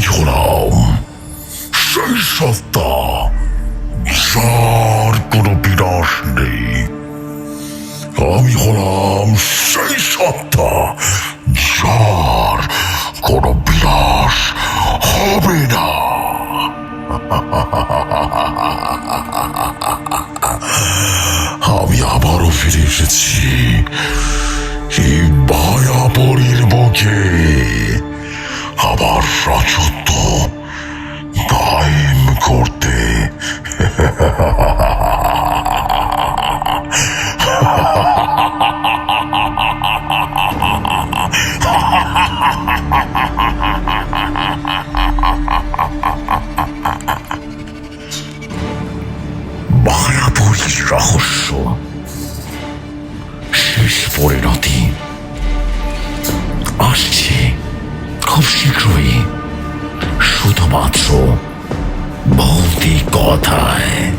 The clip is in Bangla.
আমি হলাম সেই সত্তা যার কোনো বিনাশ নেই। আমি হলাম সেই সত্তা যার কোনো বিনাশ হবে না। আমি আবারও ফিরে এসেছি এই মায়াবরীর বুকে। আমার রাজত্ব কায়েম করতে। মায়াবরীর রহস্য শেষ পরিণতি শুধুমাত্র ভৌতিক কথায়।